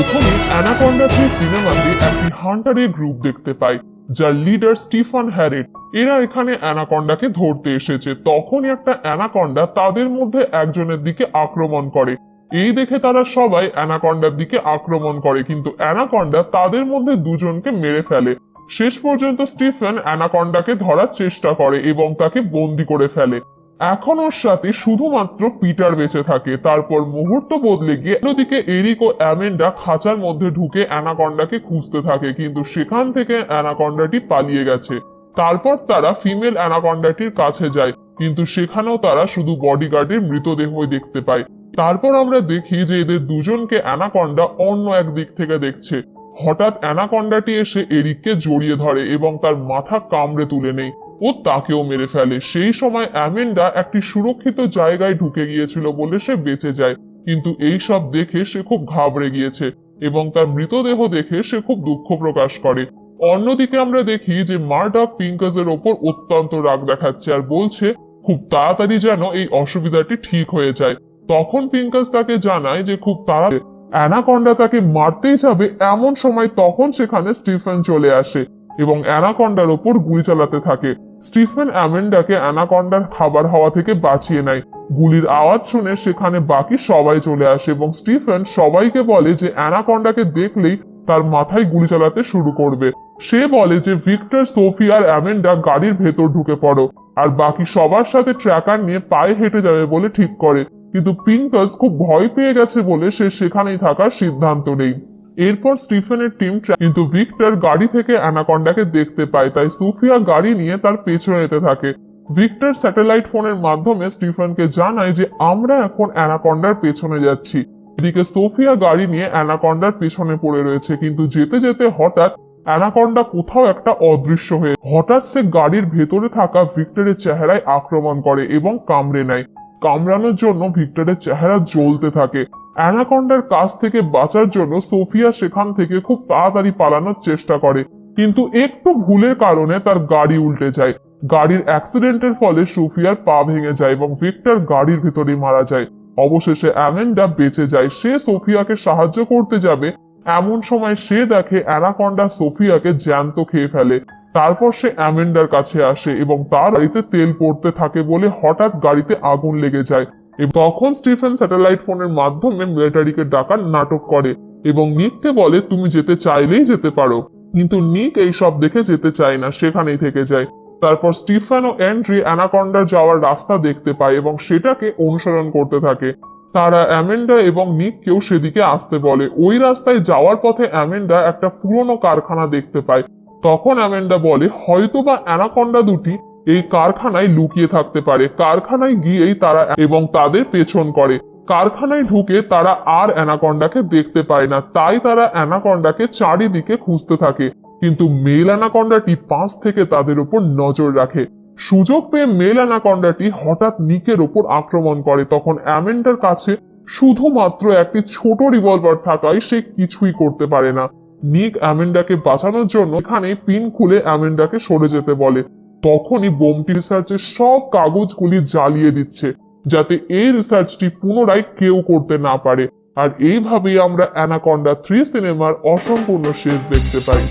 প্রথমে anaconda three সিনেমাতে একটি হান্টারের গ্রুপ দেখতে পাই, যার লিডার স্টিফান হ্যারেট। এরা এখানে অ্যানাকন্ডাকে ধরতে এসেছে। তখনই একটা অ্যানাকন্ডা তাদের মধ্যে একজনের দিকে আক্রমণ করে। এই দেখে তারা সবাই অ্যানাকন্ডার দিকে আক্রমণ করে, কিন্তু অ্যানাকন্ডা তাদের মধ্যে দুজনকে মেরে ফেলে। শেষ পর্যন্ত স্টিফেন অ্যানাকন্ডাকে ধরার চেষ্টা করে এবং তাকে বন্দি করে ফেলে। এখন ওর সাথে শুধুমাত্র পিটার বেঁচে থাকে। তারপর মুহূর্ত বদলে গিয়ে অন্যদিকে এরিক ও অ্যামেন্ডা খাঁচার মধ্যে ঢুকে অ্যানাকন্ডাকে খুঁজতে থাকে, কিন্তু সেখান থেকে অ্যানাকন্ডাটি পালিয়ে গেছে। তারপর তারা ফিমেল অ্যানাকন্ডাটির কাছে যায়, কিন্তু সেখানেও তারা শুধু বডিগার্ডের মৃতদেহ দেখতে পায়। তারপর আমরা দেখি যে এদের দুজনকে অ্যানাকন্ডা অন্য এক দিক থেকে দেখছে। হঠাৎ অ্যানাকন্ডাটি এসে এরিককে জড়িয়ে ধরে এবং তার মাথা কামড়ে তুলে নেয়। ও তাকেও মেরে ফেলে। সেই সময় অ্যামেন্ডা একটি সুরক্ষিত জায়গায় ঢুকে গিয়েছিল বলে সে বেঁচে যায়। কিন্তু এই সব দেখে সে খুব ঘাবড়ে গিয়েছে এবং তার মৃতদেহ দেখে সে খুব দুঃখ প্রকাশ করে। অন্যদিকে আমরা দেখি যে মার্ডা পিঙ্কাসের ওপর অত্যন্ত রাগ দেখাচ্ছে আর বলছে, খুব তাড়াতাড়ি যেন এই অসুবিধাটি ঠিক হয়ে যায়। তখন পিঙ্কাস তাকে জানায় যে খুব তাড়াতাড়ি অ্যানাকন্ডা তাকে মারতেই যাবে এমন সময় তখন সেখানে স্টিফেন চলে আসে এবং অ্যানাকন্ডার ওপর গুলি চালাতে থাকে। স্টিফেন অ্যামেন্ডাকে অ্যানাকন্ডার খাবার হওয়া থেকে বাঁচিয়ে নেয়। গুলির আওয়াজ শুনে সেখানে বাকি সবাই চলে আসে এবং স্টিফেন সবাইকে বলে যে অ্যানাকন্ডাকে দেখলেই তার মাথায় গুলি চালাতে শুরু করবে। সে বলে যে ভিক্টর, সোফি আর অ্যামেন্ডা গাড়ির ভেতর ঢুকে পড়ো আর বাকি সবার সাথে ট্র্যাকার নিয়ে পায়ে হেঁটে যাবে বলে ঠিক করে। কিন্তু পিঙ্কাস খুব ভয় পেয়ে গেছে বলে সে সেখানেই থাকার সিদ্ধান্ত নেই। এরপর স্টিফেনের টিম কিন্তু ভিক্টর গাড়ি থেকে অ্যানাকন্ডাকে দেখতে পায়, তাই সুফিয়া গাড়ি নিয়ে তার পেছনে যেতে থাকে। ভিক্টর স্যাটেলাইট ফোনের মাধ্যমে স্টিফেনকে জানায় যে, আমরা এখন অ্যানাকন্ডার পেছনে যাচ্ছি। এদিকে সোফিয়া গাড়ি নিয়ে অ্যানাকন্ডার পেছনে পড়ে রয়েছে, কিন্তু যেতে যেতে হঠাৎ অ্যানাকন্ডা কোথাও একটা অদৃশ্য হয়ে হঠাৎ সে গাড়ির ভেতরে থাকা ভিক্টরের চেহারায় আক্রমণ করে এবং কামড়ে নেয়। কামড়ানোর জন্য ভিক্টরের চেহারা জ্বলতে থাকে। অ্যানাকন্ডার কাছ থেকে বাঁচার জন্য সোফিয়া সেখান থেকে খুব তাড়াতাড়ি পালানোর চেষ্টা করে। কিন্তু একটু ভুলের কারণে তার গাড়ি উল্টে যায়। গাড়ির অ্যাক্সিডেন্টের ফলে সোফিয়ার পা ভেঙে যায় এবং ভিক্টর গাড়ির ভেতরে মারা যায়। অবশেষে অ্যামেন্ডা বেঁচে যায়। সে সোফিয়াকে সাহায্য করতে যাবে। এমন সময় সে দেখে অ্যানাকন্ডা সোফিয়াকে জ্যান্ত খেয়ে ফেলে। তারপর সে অ্যামেন্ডার কাছে আসে এবং তার গাড়িতে তেল পড়তে থাকে বলে হঠাৎ গাড়িতে আগুন লেগে যায়। তখন স্টিফেন স্যাটেলাইট ফোনের মাধ্যমে মিলিটারিকে ডাকার নাটক করে এবং নিককে বলে, তুমি যেতে চাইলেই যেতে পারো। কিন্তু নিক এই সব দেখে যেতে চায় না, সেখানেই থেকে যায়। তারপর স্টিফেন ও অ্যান্ড্রি অ্যানাকন্ডার যাওয়ার রাস্তা দেখতে পায় এবং সেটাকে অনুসরণ করতে থাকে। তারা অ্যামেন্ডা এবং নিককেও সেদিকে আসতে বলে। ওই রাস্তায় যাওয়ার পথে অ্যামেন্ডা একটা পুরনো কারখানা দেখতে পায়। তখন অ্যামেন্ডা বলে, হয়তোবা অ্যানাকন্ডা দুটি এই কারখানায় লুকিয়ে থাকতে পারে। কারখানায় গিয়েই তারা এবং তাদের পেছন করে। কারখানায় ঢুকে তারা আর অ্যানাকন্ডাকে দেখতে পায় না। তাই তারা অ্যানাকন্ডাকে চারিদিকে খুঁজতে থাকে। কিন্তু মেল অ্যানাকন্ডাটি পাশ থেকে তাদের উপর নজর রাখে। সুযোগ পেয়ে মেল অ্যানাকন্ডাটি হঠাৎ নিকের ওপর আক্রমণ করে। তখন অ্যামেন্ডার কাছে শুধুমাত্র একটি ছোট রিভলভার থাকায় সে কিছুই করতে পারে না। নিক অ্যামেন্ডাকে বাঁচানোর জন্য এখানে পিন খুলে অ্যামেন্ডাকে সরে যেতে বলে। তখনই বোমটি রিসার্চের সব কাগজগুলি জ্বালিয়ে দিচ্ছে, যাতে এই রিসার্চটি পুনরায় কেউ করতে না পারে। আর এইভাবেই আমরা অ্যানাকন্ডা থ্রি সিনেমার অসম্পূর্ণ শেষ দেখতে পাই।